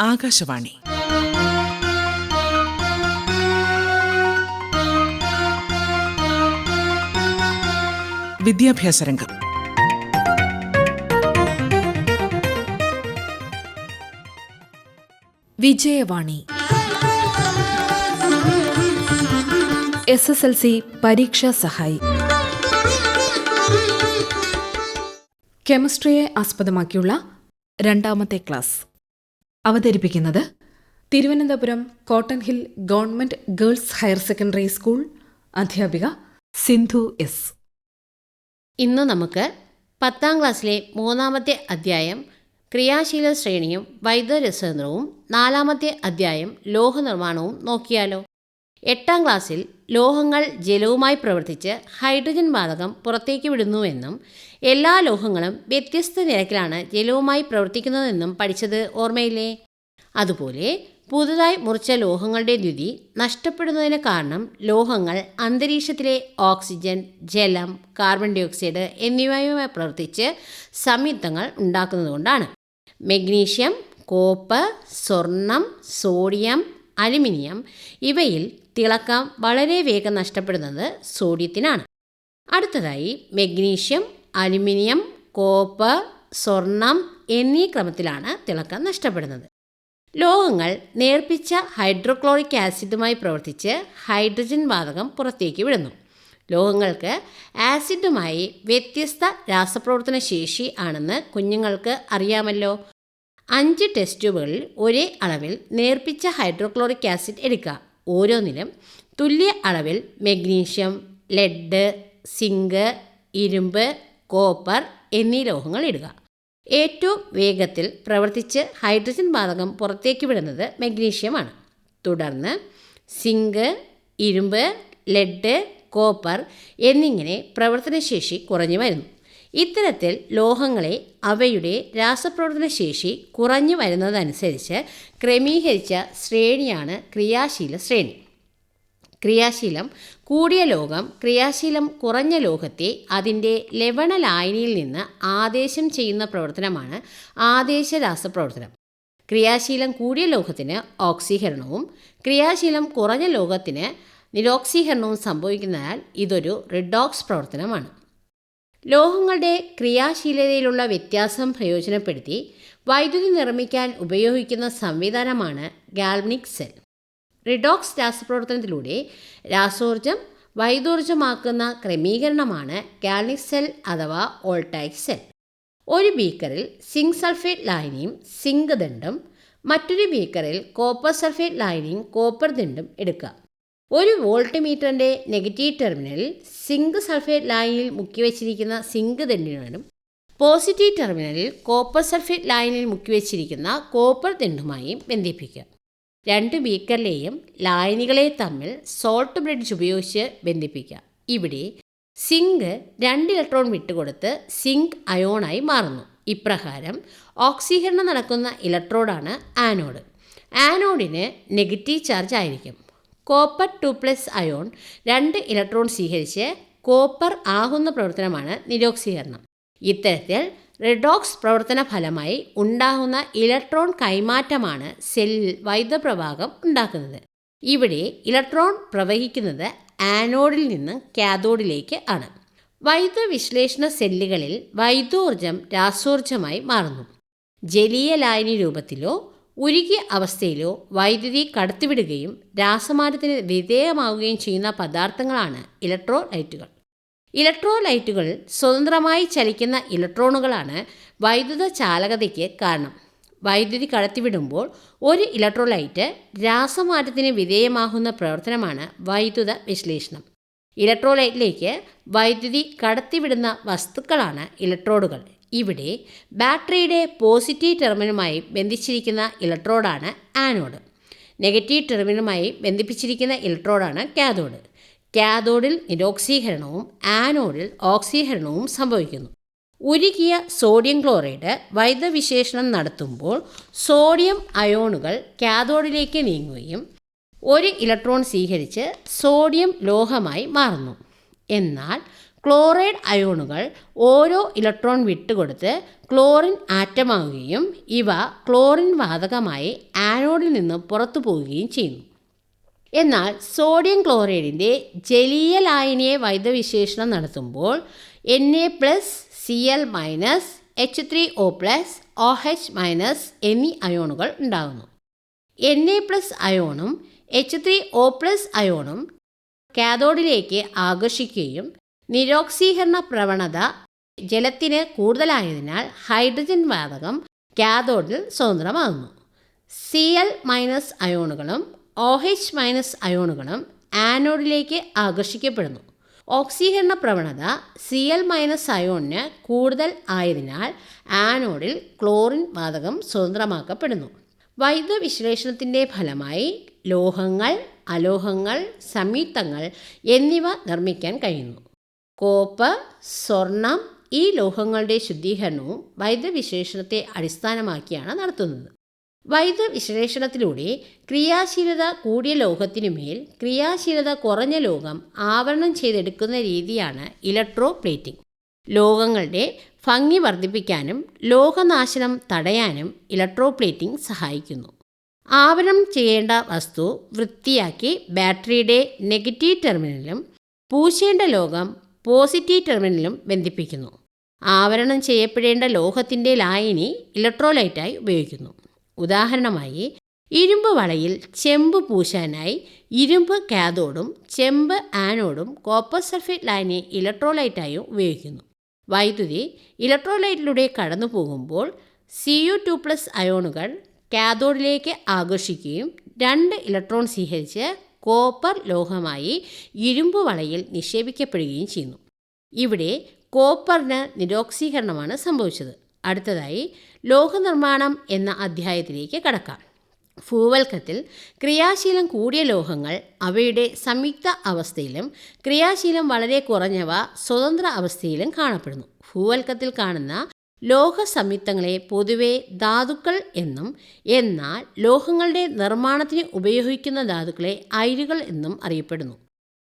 ആകാശവാണി. വിദ്യാഭ്യാസ രംഗം. Vijayavani. S S L C പരീക്ഷാ സഹായി. കെമിസ്ട്രിയെ ആസ്പദമാക്കിയുള്ള രണ്ടാമത്തെ ക്ലാസ്. അവതരിപ്പിക്കുന്നത് Thiruvananthapuram Cotton Hill government girls higher secondary school അധ്യാപിക സിന്ധു എസ്. ഇന്ന് നമുക്ക് പത്താം ക്ലാസ്സിലെ മൂന്നാമത്തെ അധ്യായം ക്രിയാശീല ശ്രേണിയും വൈദ്യരസതന്ത്രവും നാലാമത്തെ അധ്യായം ലോഹനിർമ്മാണവും നോക്കിയാലോ? എട്ടാം ക്ലാസ്സിൽ ലോഹങ്ങൾ ജലവുമായി പ്രവർത്തിച്ച് ഹൈഡ്രജൻ വാതകം പുറത്തേക്ക് വിടുന്നുവെന്നും എല്ലാ ലോഹങ്ങളും വ്യത്യസ്ത നിരക്കിലാണ് ജലവുമായി പ്രവർത്തിക്കുന്നതെന്നും പഠിച്ചത് ഓർമ്മയില്ലേ? അതുപോലെ പുതുതായി മുറിച്ച ലോഹങ്ങളുടെ ദ്യുതി നഷ്ടപ്പെടുന്നതിന് കാരണം ലോഹങ്ങൾ അന്തരീക്ഷത്തിലെ ഓക്സിജൻ ജലം കാർബൺ ഡൈ ഓക്സൈഡ് എന്നിവയുമായി പ്രവർത്തിച്ച് സംയുക്തങ്ങൾ ഉണ്ടാക്കുന്നതുകൊണ്ടാണ്. മെഗ്നീഷ്യം കോപ്പ് സ്വർണം സോഡിയം അലുമിനിയം ഇവയിൽ തിളക്കം വളരെ വേഗം നഷ്ടപ്പെടുന്നത് സോഡിയത്തിനാണ്. അടുത്തതായി മെഗ്നീഷ്യം അലുമിനിയം കോപ്പർ സ്വർണം എന്നീ ക്രമത്തിലാണ് തിളക്കം നഷ്ടപ്പെടുന്നത്. ലോഹങ്ങൾ നേർപ്പിച്ച ഹൈഡ്രോക്ലോറിക് ആസിഡുമായി പ്രവർത്തിച്ച് ഹൈഡ്രജൻ വാതകം പുറത്തേക്ക് വിടുന്നു. ലോഹങ്ങൾക്ക് ആസിഡുമായി വ്യത്യസ്ത രാസപ്രവർത്തന ശേഷി ആണെന്ന് കുഞ്ഞുങ്ങൾക്ക് അറിയാമല്ലോ. അഞ്ച് ടെസ്റ്റ് ട്യൂബുകളിൽ ഒരേ അളവിൽ നേർപ്പിച്ച ഹൈഡ്രോക്ലോറിക് ആസിഡ് എടുക്കുക ഓരോന്നിലും തുല്യ അളവിൽ മെഗ്നീഷ്യം ലെഡ് സിങ്ക് ഇരുമ്പ് കോപ്പർ എന്നീ ലോഹങ്ങൾ ഇടുക. ഏറ്റവും വേഗത്തിൽ പ്രവർത്തിച്ച് ഹൈഡ്രജൻ വാതകം പുറത്തേക്ക് വിടുന്നത് മെഗ്നീഷ്യമാണ് തുടർന്ന് സിങ്ക് ഇരുമ്പ് ലെഡ് കോപ്പർ എന്നിങ്ങനെ പ്രവർത്തനശേഷി കുറഞ്ഞു വരുന്നു. ഇത്തരത്തിൽ ലോഹങ്ങളെ അവയുടെ രാസപ്രവർത്തന ശേഷി കുറഞ്ഞു വരുന്നതനുസരിച്ച് ക്രമീകരിച്ച ശ്രേണിയാണ് ക്രിയാശീല ശ്രേണി. ക്രിയാശീലം കൂടിയ ലോകം ക്രിയാശീലം കുറഞ്ഞ ലോഹത്തെ അതിന്റെ ലവണ ലായനിയിൽ നിന്ന് ആദേശം ചെയ്യുന്ന പ്രവർത്തനമാണ് ആദേശ രാസപ്രവർത്തനം ക്രിയാശീലം കൂടിയ ലോഹത്തിന് ഓക്സീകരണവും ക്രിയാശീലം കുറഞ്ഞ ലോഹത്തിന് നിരോക്സീകരണവും സംഭവിക്കുന്നതിനാൽ ഇതൊരു റിഡോക്സ് പ്രവർത്തനമാണ്. ലോഹങ്ങളുടെ ക്രിയാശീലതയിലുള്ള വ്യത്യാസം പ്രയോജനപ്പെടുത്തി വൈദ്യുതി നിർമ്മിക്കാൻ ഉപയോഗിക്കുന്ന സംവിധാനമാണ് ഗാൽവനിക് സെൽ. റിഡോക്സ് രാസപ്രവർത്തനത്തിലൂടെ രാസോർജം വൈദ്യോർജമാക്കുന്ന ക്രമീകരണമാണ് ഗാൽനിക് സെൽ അഥവാ ഓൾട്ടൈക് സെൽ. ഒരു ബീക്കറിൽ സിങ്ക് സൾഫേറ്റ് ലായനിയും സിങ്ക് ദണ്ടും മറ്റൊരു ബീക്കറിൽ കോപ്പർ സൾഫേറ്റ് ലായനിയും കോപ്പർ ദണ്ടും എടുക്കുക ഒരു വോൾട്ട് മീറ്ററിന്റെ നെഗറ്റീവ് ടെർമിനലിൽ സിങ്ക് സൾഫേറ്റ് ലായനിയിൽ മുക്കിവെച്ചിരിക്കുന്ന സിങ്ക് തെണ്ടിനും പോസിറ്റീവ് ടെർമിനലിൽ കോപ്പർ സൾഫേറ്റ് ലായനിയിൽ മുക്കിവെച്ചിരിക്കുന്ന കോപ്പർ തെണ്ടുമായും ബന്ധിപ്പിക്കുക. രണ്ട് ബീക്കറിലെയും ലായനികളെ തമ്മിൽ സോൾട്ട് ബ്രിഡ്ജ് ഉപയോഗിച്ച് ബന്ധിപ്പിക്കുക. ഇവിടെ സിങ്ക് രണ്ട് ഇലക്ട്രോൺ വിട്ടുകൊടുത്ത് സിങ്ക് അയോണായി മാറുന്നു. ഇപ്രകാരം ഓക്സീകരണം നടക്കുന്ന ഇലക്ട്രോഡാണ് ആനോഡ്. ആനോഡിന് നെഗറ്റീവ് ചാർജ് ആയിരിക്കും. കോപ്പർ ടു പ്ലസ് അയോൺ രണ്ട് ഇലക്ട്രോൺ സ്വീകരിച്ച് കോപ്പർ ആകുന്ന പ്രവർത്തനമാണ് നിരോക്സീകരണം. ഇത്തരത്തിൽ റെഡോക്സ് പ്രവർത്തന ഫലമായി ഉണ്ടാകുന്ന ഇലക്ട്രോൺ കൈമാറ്റമാണ് സെല്ലിൽ വൈദ്യുതപ്രവാഹം ഉണ്ടാക്കുന്നത്. ഇവിടെ ഇലക്ട്രോൺ പ്രവഹിക്കുന്നത് ആനോഡിൽ നിന്ന് കാഥോഡിലേക്ക് ആണ്. വൈദ്യുത വിശ്ലേഷണ സെല്ലുകളിൽ വൈദ്യോർജം രാസോർജമായി മാറുന്നു. ജലീയ ലായനി രൂപത്തിലോ ഉരുകിയ അവസ്ഥയിലോ വൈദ്യുതി കടത്തിവിടുകയും രാസമാനത്തിന് വിധേയമാവുകയും ചെയ്യുന്ന പദാർത്ഥങ്ങളാണ് ഇലക്ട്രോലൈറ്റുകൾ. ഇലക്ട്രോലൈറ്റുകൾ സ്വതന്ത്രമായി ചലിക്കുന്ന ഇലക്ട്രോണുകളാണ് വൈദ്യുത ചാലകതയ്ക്ക് കാരണം. വൈദ്യുതി കടത്തിവിടുമ്പോൾ ഒരു ഇലക്ട്രോലൈറ്റ് രാസമാറ്റത്തിന് വിധേയമാകുന്ന പ്രവർത്തനമാണ് വൈദ്യുത വിശ്ലേഷണം. ഇലക്ട്രോലൈറ്റിലേക്ക് വൈദ്യുതി കടത്തിവിടുന്ന വസ്തുക്കളാണ് ഇലക്ട്രോഡുകൾ. ഇവിടെ ബാറ്ററിയുടെ പോസിറ്റീവ് ടെർമിനുമായി ബന്ധിച്ചിരിക്കുന്ന ഇലക്ട്രോഡാണ് ആനോഡ്. നെഗറ്റീവ് ടെർമിനുമായി ബന്ധിപ്പിച്ചിരിക്കുന്ന ഇലക്ട്രോഡാണ് കാഥോഡ്. കാഥോഡിൽ നിരോക്സീകരണവും ആനോഡിൽ ഓക്സീകരണവും സംഭവിക്കുന്നു. ഉരുകിയ സോഡിയം ക്ലോറൈഡ് വൈദ്യവിശേഷണം നടത്തുമ്പോൾ സോഡിയം അയോണുകൾ കാഥോഡിലേക്ക് നീങ്ങുകയും ഒരു ഇലക്ട്രോൺ സ്വീകരിച്ച് സോഡിയം ലോഹമായി മാറുന്നു. എന്നാൽ ക്ലോറൈഡ് അയോണുകൾ ഓരോ ഇലക്ട്രോൺ വിട്ടുകൊടുത്ത് ക്ലോറിൻ ആറ്റമാവുകയും ഇവ ക്ലോറിൻ വാതകമായി ആനോഡിൽ നിന്ന് പുറത്തു പോവുകയും ചെയ്യുന്നു. എന്നാൽ സോഡിയം ക്ലോറൈഡിന്റെ ജലീയ ലായനിയെ വൈദ്യവിശേഷണം നടത്തുമ്പോൾ N A plus C L minus H three O plus O H minus എന്നീ അയോണുകൾ ഉണ്ടാകുന്നു. എൻ എ പ്ലസ് അയോണും എച്ച് ത്രീ ഒ പ്ലസ് അയോണും കാഥോഡിലേക്ക് ആകർഷിക്കുകയും നിരോക്സീകരണ പ്രവണത ജലത്തിന് കൂടുതലായതിനാൽ ഹൈഡ്രജൻ വാതകം കാഥോഡിൽ സ്വതന്ത്രമാകുന്നു. സി എൽ മൈനസ് അയോണുകളും ഒ എച്ച് മൈനസ് അയോണുകളും ആനോഡിലേക്ക് ആകർഷിക്കപ്പെടുന്നു. ഓക്സീകരണ പ്രവണത സി എൽ മൈനസ് അയോണിന് കൂടുതൽ ആയതിനാൽ ആനോഡിൽ ക്ലോറിൻ വാതകം സ്വതന്ത്രമാക്കപ്പെടുന്നു. വൈദ്യുത വിശ്ലേഷണത്തിന്റെ ഫലമായി ലോഹങ്ങൾ അലോഹങ്ങൾ സംയുക്തങ്ങൾ എന്നിവ നിർമ്മിക്കാൻ കഴിയുന്നു. കോപ്പർ സ്വർണം ഈ ലോഹങ്ങളുടെ ശുദ്ധീകരണവും വൈദ്യവിശേഷണത്തെ അടിസ്ഥാനമാക്കിയാണ് നടത്തുന്നത്. വൈദ്യവിശ്ലേഷണത്തിലൂടെ ക്രിയാശീലത കൂടിയ ലോഹത്തിനുമേൽ ക്രിയാശീലത കുറഞ്ഞ ലോഹം ആവരണം ചെയ്തെടുക്കുന്ന രീതിയാണ് ഇലക്ട്രോ പ്ലേറ്റിംഗ് ലോഹങ്ങളുടെ ഭംഗി വർദ്ധിപ്പിക്കാനും ലോഹനാശനം തടയാനും ഇലക്ട്രോ പ്ലേറ്റിംഗ് സഹായിക്കുന്നു. ആവരണം ചെയ്യേണ്ട വസ്തു വൃത്തിയാക്കി ബാറ്ററിയുടെ നെഗറ്റീവ് ടെർമിനലും പൂശേണ്ട ലോകം പോസിറ്റീവ് ടെർമിനലും ബന്ധിപ്പിക്കുന്നു. ആവരണം ചെയ്യപ്പെടേണ്ട ലോഹത്തിന്റെ ലായനി ഇലക്ട്രോലൈറ്റായി ഉപയോഗിക്കുന്നു. ഉദാഹരണമായി ഇരുമ്പ് വളയിൽ ചെമ്പ് പൂശാനായി ഇരുമ്പ് കാഥോഡും ചെമ്പ് ആനോഡും കോപ്പർ സൾഫേറ്റ് ലായനി ഇലക്ട്രോലൈറ്റായും ഉപയോഗിക്കുന്നു. വൈദ്യുതി ഇലക്ട്രോലൈറ്റിലൂടെ കടന്നു പോകുമ്പോൾ സി യു ടു പ്ലസ് അയോണുകൾ കാതോഡിലേക്ക് ആകർഷിക്കുകയും രണ്ട് ഇലക്ട്രോൺ സ്വീകരിച്ച് കോപ്പർ ലോഹമായി ഇരുമ്പ് വളയിൽ നിക്ഷേപിക്കപ്പെടുകയും ചെയ്യുന്നു. ഇവിടെ കോപ്പറിന് നിരോക്സീകരണമാണ് സംഭവിച്ചത്. അടുത്തതായി ലോഹനിർമ്മാണം എന്ന അധ്യായത്തിലേക്ക് കടക്കാം. ഭൂവൽക്കത്തിൽ ക്രിയാശീലം കൂടിയ ലോഹങ്ങൾ അവയുടെ സംയുക്ത അവസ്ഥയിലും ക്രിയാശീലം വളരെ കുറഞ്ഞവ സ്വതന്ത്ര അവസ്ഥയിലും കാണപ്പെടുന്നു. ഭൂവൽക്കത്തിൽ കാണുന്ന ലോഹ സംയുക്തങ്ങളെ പൊതുവെ ധാതുക്കൾ എന്നും എന്നാൽ ലോഹങ്ങളുടെ നിർമ്മാണത്തിന് ഉപയോഗിക്കുന്ന ധാതുക്കളെ അയിരുകൾ എന്നും അറിയപ്പെടുന്നു.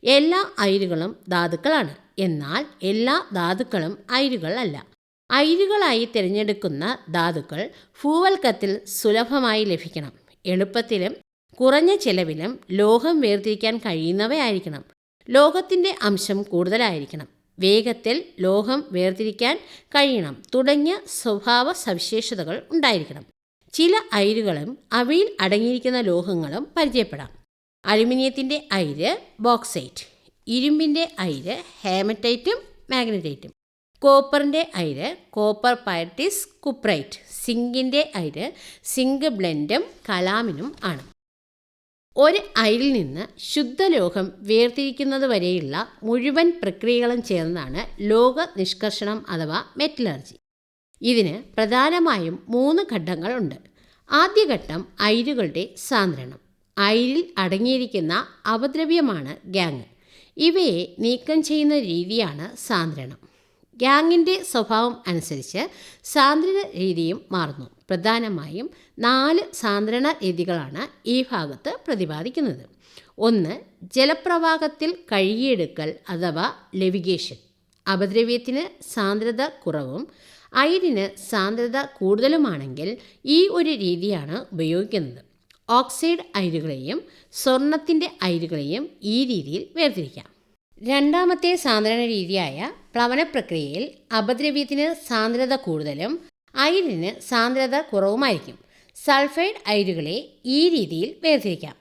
എല്ലാ അയിരുകളും ധാതുക്കളാണ്. എന്നാൽ എല്ലാ ധാതുക്കളും അയിരുകൾ അല്ല. അയിരുകളായി തിരഞ്ഞെടുക്കുന്ന ധാതുക്കൾ ഭൂവൽക്കത്തിൽ സുലഭമായി ലഭിക്കണം. എളുപ്പത്തിലും കുറഞ്ഞ ചെലവിലും ലോഹം വേർതിരിക്കാൻ കഴിയുന്നവയായിരിക്കണം. ലോഹത്തിന്റെ അംശം കൂടുതലായിരിക്കണം. വേഗത്തിൽ ലോഹം വേർതിരിക്കാൻ കഴിയണം. തുടങ്ങിയ സ്വഭാവ സവിശേഷതകൾ ഉണ്ടായിരിക്കണം. ചില അയിരുകളും അവയിൽ അടങ്ങിയിരിക്കുന്ന ലോഹങ്ങളും പരിചയപ്പെടാം. അലുമിനിയത്തിന്റെ അയിര് ബോക്സൈറ്റ് ഇരുമ്പിന്റെ അയിര് ഹേമറ്റൈറ്റും മാഗ്നറ്റൈറ്റും കോപ്പറിന്റെ അയിര് കോപ്പർ പയറ്റിസ് കുപ്രൈറ്റ് സിങ്കിന്റെ അയിര് സിങ്ക് ബ്ലെൻഡും കലാമിനും ആണ്. ഒരു അയിൽ നിന്ന് ശുദ്ധലോഹം വേർതിരിക്കുന്നത് വരെയുള്ള മുഴുവൻ പ്രക്രിയകളും ചേർന്നാണ് ലോക നിഷ്കർഷണം അഥവാ മെറ്റലർജി. ഇതിന് പ്രധാനമായും മൂന്ന് ഘട്ടങ്ങളുണ്ട്. ആദ്യഘട്ടം അയിരുകളുടെ സാന്ദ്രണം. അയിരിൽ അടങ്ങിയിരിക്കുന്ന അപദ്രവ്യമാണ് ഗ്യാങ്. ഇവയെ നീക്കം ചെയ്യുന്ന രീതിയാണ് സാന്ദ്രണം. ഗ്യാങ്ങിന്റെ സ്വഭാവം അനുസരിച്ച് സാന്ദ്രണ രീതിയും മാറുന്നു. പ്രധാനമായും നാല് സാന്ദ്രണ രീതികളാണ് ഈ ഭാഗത്ത് പ്രതിപാദിക്കുന്നത്. ഒന്ന് ജലപ്രവാഹത്തിൽ കഴുകിയെടുക്കൽ അഥവാ ലെവിഗേഷൻ അപദ്രവ്യത്തിന് സാന്ദ്രത കുറവും അയിരിന് സാന്ദ്രത കൂടുതലുമാണെങ്കിൽ ഈ ഒരു രീതിയാണ് ഉപയോഗിക്കുന്നത്. ഓക്സൈഡ് അയിരുകളെയും സ്വർണത്തിന്റെ അയിരുകളെയും ഈ രീതിയിൽ വേർതിരിക്കാം. രണ്ടാമത്തെ സാന്ദ്രണ രീതിയായ പ്ലവന പ്രക്രിയയിൽ അപദ്രവ്യത്തിന് സാന്ദ്രത കൂടുതലും അയിരിന് സാന്ദ്രത കുറവുമായിരിക്കും. സൾഫൈഡ് അയിരുകളെ ഈ രീതിയിൽ വേർതിരിക്കാം.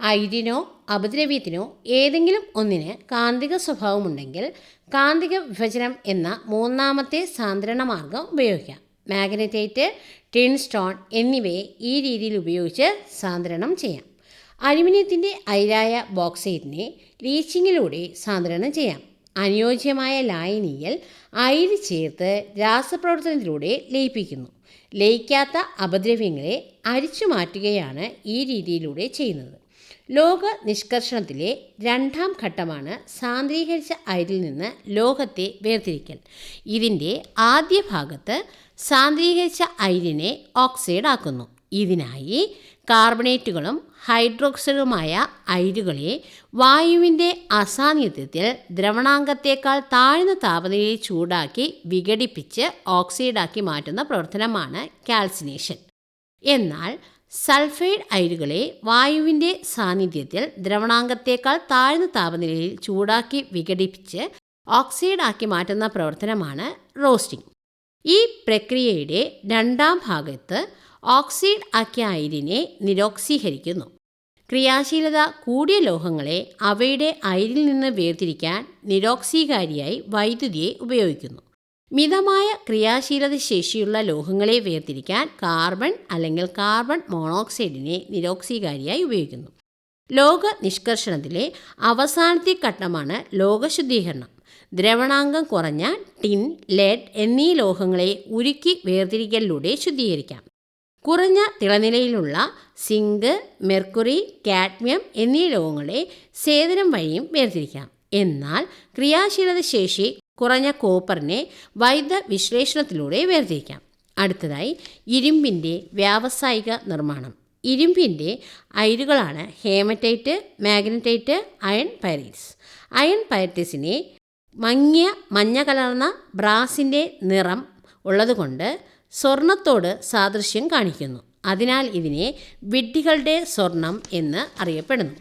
അയിരിനോ അപദ്രവ്യത്തിനോ ഏതെങ്കിലും ഒന്നിന് കാന്തിക സ്വഭാവമുണ്ടെങ്കിൽ കാന്തിക വിഭജനം എന്ന മൂന്നാമത്തെ സാന്ദ്രണ മാർഗം ഉപയോഗിക്കാം. മാഗ്നറ്റേറ്റ് ടിൻ സ്റ്റോൺ എന്നിവയെ ഈ രീതിയിൽ ഉപയോഗിച്ച് സാന്ദ്രണം ചെയ്യാം. അലുമിനിയത്തിന്റെ അയിരായ ബോക്സൈറ്റിനെ ലീച്ചിങ്ങിലൂടെ സാന്ദ്രണം ചെയ്യാം. അനുയോജ്യമായ ലായനിയിൽ അയിര് ചേർത്ത് രാസപ്രവർത്തനത്തിലൂടെ ലയിപ്പിക്കുന്നു. ലയിക്കാത്ത അപദ്രവ്യങ്ങളെ അരിച്ചു മാറ്റുകയാണ് ഈ രീതിയിലൂടെ ചെയ്യുന്നത്. ലോക നിഷ്കർഷണത്തിലെ രണ്ടാം ഘട്ടമാണ് സാന്ദ്രീകരിച്ച അയിരിൽ നിന്ന് ലോഹത്തെ വേർതിരിക്കൽ. ഇതിന്റെ ആദ്യ ഭാഗത്ത് സാന്ദ്രീകരിച്ച അയിരിനെ ഓക്സൈഡ് ആക്കുന്നു ഇതിനായി കാർബണേറ്റുകളും ഹൈഡ്രോക്സൈഡുമായ അയിരുകളെ വായുവിന്റെ അസാന്നിധ്യത്തിൽ ദ്രവണാങ്കത്തേക്കാൾ താഴ്ന്ന താപനിലയിൽ ചൂടാക്കി വിഘടിപ്പിച്ച് ഓക്സൈഡാക്കി മാറ്റുന്ന പ്രവർത്തനമാണ് കാൽസിനേഷൻ. എന്നാൽ സൾഫൈഡ് അയിരുകളെ വായുവിന്റെ സാന്നിധ്യത്തിൽ ദ്രവണാങ്കത്തേക്കാൾ താഴ്ന്ന താപനിലയിൽ ചൂടാക്കി വിഘടിപ്പിച്ച് ഓക്സൈഡാക്കി മാറ്റുന്ന പ്രവർത്തനമാണ് റോസ്റ്റിംഗ്. ഈ പ്രക്രിയയുടെ രണ്ടാം ഭാഗത്ത് ഓക്സൈഡ് ആക്കിയ അയിരിനെ നിരോക്സീകരിക്കുന്നു. ക്രിയാശീലത കൂടിയ ലോഹങ്ങളെ അവയുടെ അയിരിൽ നിന്ന് വേർതിരിക്കാൻ നിരോക്സീകാരിയായി വൈദ്യുതിയെ ഉപയോഗിക്കുന്നു. മിതമായ ക്രിയാശീലത ശേഷിയുള്ള ലോഹങ്ങളെ വേർതിരിക്കാൻ കാർബൺ അല്ലെങ്കിൽ കാർബൺ മോണോക്സൈഡിനെ നിരോക്സീകാരിയായി ഉപയോഗിക്കുന്നു. ലോക നിഷ്കർഷണത്തിലെ അവസാനത്തെ ഘട്ടമാണ് ലോകശുദ്ധീകരണം. ദ്രവണാംഗം കുറഞ്ഞ ടിൻ ലെഡ് എന്നീ ലോഹങ്ങളെ ഉരുക്കി വേർതിരിക്കലിലൂടെ ശുദ്ധീകരിക്കാം. കുറഞ്ഞ തിളനിലയിലുള്ള സിങ്ക് മെർക്കുറി കാഡ്മിയം എന്നീ ലോഹങ്ങളെ സേവനം വഴിയും വേർതിരിക്കാം. എന്നാൽ ക്രിയാശീലത ശേഷി കുറഞ്ഞ കോപ്പറിനെ വൈദ്യ വിശ്ലേഷണത്തിലൂടെ വേർതിരിക്കാം. അടുത്തതായി ഇരുമ്പിന്റെ വ്യാവസായിക നിർമ്മാണം. ഇരുമ്പിന്റെ അയിരുകളാണ് haematite magnetite iron pyrites iron പൈറൈറ്റ്സിനെ മങ്ങിയ മഞ്ഞ കലർന്ന ബ്രാസിന്റെ നിറം ഉള്ളതുകൊണ്ട് സ്വർണത്തോട് സാദൃശ്യം കാണിക്കുന്നു. അതിനാൽ ഇതിനെ വിഡ്ഢികളുടെ സ്വർണം എന്ന് അറിയപ്പെടുന്നു.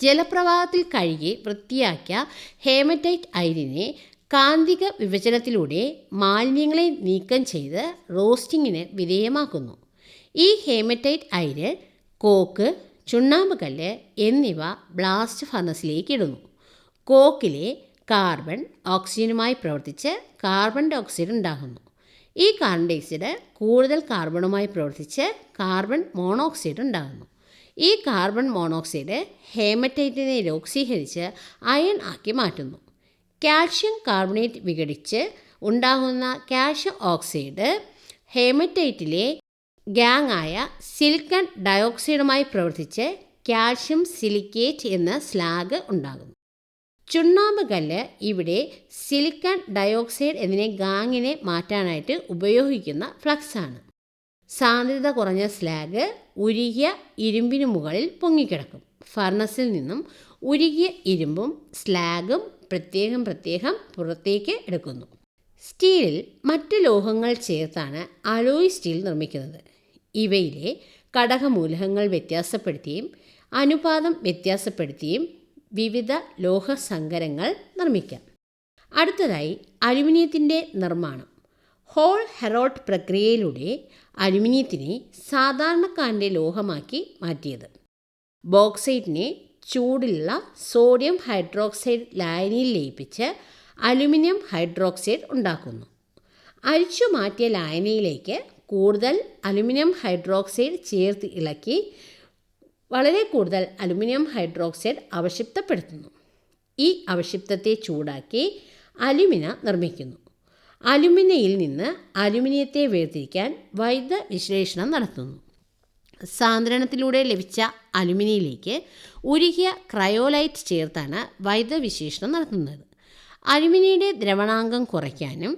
ജലപ്രവാഹത്തിൽ കഴുകി വൃത്തിയാക്കിയ ഹേമറ്റൈറ്റ് അയിരിനെ കാന്തിക വിഭജനത്തിലൂടെ മാലിന്യങ്ങളെ നീക്കം ചെയ്ത് റോസ്റ്റിങ്ങിന് വിധേയമാക്കുന്നു. ഈ ഹേമറ്റൈറ്റ് അയിര് കോക്ക് ചുണ്ണാമ്പ് കല്ല് എന്നിവ ബ്ലാസ്റ്റ് ഫർണസിലേക്ക് ഇടുന്നു. കോക്കിലെ കാർബൺ ഓക്സിജനുമായി പ്രവർത്തിച്ച് കാർബൺ ഡൈ ഓക്സൈഡ് ഉണ്ടാകുന്നു ഈ കാർബൺ ഡൈ ഓക്സൈഡ് കൂടുതൽ കാർബണുമായി പ്രവർത്തിച്ച് കാർബൺ മോണോക്സൈഡ് ഉണ്ടാകുന്നു. ഈ കാർബൺ മോണോക്സൈഡ് ഹേമറ്റൈറ്റിനെ ഓക്സീകരിച്ച് അയൺ ആക്കി മാറ്റുന്നു. കാൽഷ്യം കാർബണേറ്റ് വിഘടിച്ച് ഉണ്ടാകുന്ന കാൽഷ്യം ഓക്സൈഡ് ഹേമറ്റൈറ്റിലെ ഗ്യാങ് ആയ സിലിക്കൺ ഡയോക്സൈഡുമായി പ്രവർത്തിച്ച് കാൽഷ്യം സിലിക്കേറ്റ് എന്ന സ്ലാഗ് ഉണ്ടാകുന്നു. ചുണ്ണാമ്പ് കല്ല് ഇവിടെ സിലിക്കൺ ഡയോക്സൈഡ് എന്നിനെ ഗാങ്ങിനെ മാറ്റാനായിട്ട് ഉപയോഗിക്കുന്ന ഫ്ലക്സാണ്. സാന്ദ്രത കുറഞ്ഞ സ്ലാഗ് ഉരുകിയ ഇരുമ്പിന് മുകളിൽ പൊങ്ങിക്കിടക്കും. ഫർണസിൽ നിന്നും ഉരുകിയ ഇരുമ്പും സ്ലാഗും പ്രത്യേകം പ്രത്യേകം പുറത്തേക്ക് എടുക്കുന്നു. സ്റ്റീലിൽ മറ്റ് ലോഹങ്ങൾ ചേർത്താണ് അലോയ് സ്റ്റീൽ നിർമ്മിക്കുന്നത്. ഇവയിലെ ഘടകമൂലകങ്ങൾ വ്യത്യാസപ്പെടുത്തിയും അനുപാതം വ്യത്യാസപ്പെടുത്തിയും വിവിധ ലോഹസങ്കരങ്ങൾ നിർമ്മിക്കാം. അടുത്തതായി അലുമിനിയത്തിന്റെ നിർമ്മാണം. ഹോൾ ഹെറോട്ട് പ്രക്രിയയിലൂടെ അലുമിനിയത്തിനെ സാധാരണക്കാരന്റെ ലോഹമാക്കി മാറ്റിയത്. ബോക്സൈറ്റിനെ ചൂടുള്ള സോഡിയം ഹൈഡ്രോക്സൈഡ് ലായനിയിൽ ലയിപ്പിച്ച് അലുമിനിയം ഹൈഡ്രോക്സൈഡ് ഉണ്ടാക്കുന്നു. അരിച്ചു മാറ്റിയ ലായനിയിലേക്ക് കൂടുതൽ അലുമിനിയം ഹൈഡ്രോക്സൈഡ് ചേർത്ത് ഇളക്കി വളരെ കൂടുതൽ അലുമിനിയം ഹൈഡ്രോക്സൈഡ് അവക്ഷിപ്തപ്പെടുത്തുന്നു ഈ അവക്ഷിപ്തത്തെ ചൂടാക്കി അലുമിന നിർമ്മിക്കുന്നു. അലുമിനയിൽ നിന്ന് അലുമിനിയത്തെ വേർതിരിക്കാൻ വൈദ്യ വിശ്ലേഷണം നടത്തുന്നു. സാന്ദ്രണത്തിലൂടെ ലഭിച്ച അലുമിനിയിലേക്ക് ഉരുകിയ ക്രയോലൈറ്റ് ചേർത്താണ് വൈദ്യ വിശേഷണം നടത്തുന്നത്. അലുമിനിയുടെ ദ്രവണാംഗം കുറയ്ക്കാനും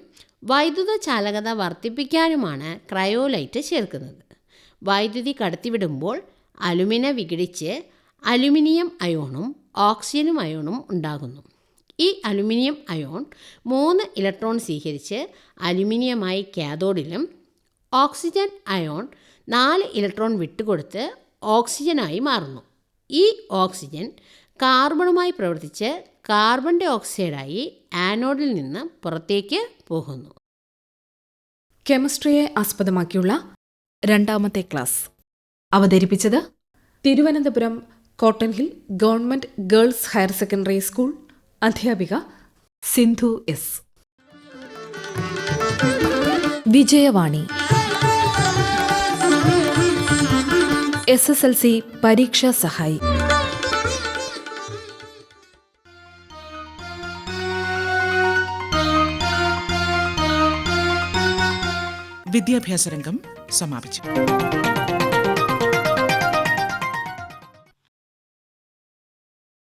വൈദ്യുത ചാലകത വർദ്ധിപ്പിക്കാനുമാണ് ക്രയോലൈറ്റ് ചേർക്കുന്നത്. വൈദ്യുതി കടത്തിവിടുമ്പോൾ അലുമിന വിഘടിച്ച് അലുമിനിയം അയോണും ഓക്സിജനും അയോണും ഉണ്ടാകുന്നു. ഈ അലുമിനിയം അയോൺ മൂന്ന് ഇലക്ട്രോൺ സ്വീകരിച്ച് അലുമിനിയമായി കാഥോഡിലും ഓക്സിജൻ അയോൺ നാല് ഇലക്ട്രോൺ വിട്ടുകൊടുത്ത് ഓക്സിജനായി മാറുന്നു. ഈ ഓക്സിജൻ കാർബണുമായി പ്രവർത്തിച്ച് കാർബൺ ഡൈ ഓക്സൈഡായി ആനോഡിൽ നിന്ന് പുറത്തേക്ക് പോകുന്നു. കെമിസ്ട്രിയെ ആസ്പദമാക്കിയുള്ള രണ്ടാമത്തെ ക്ലാസ്. അവതരിപ്പിച്ചത് Thiruvananthapuram cotton hill government girls higher secondary school അധ്യാപിക Sindhu S. Vijayavani. S S L C പരീക്ഷാ സഹായി. വിദ്യാഭ്യാസ രംഗം സമാപിച്ചു.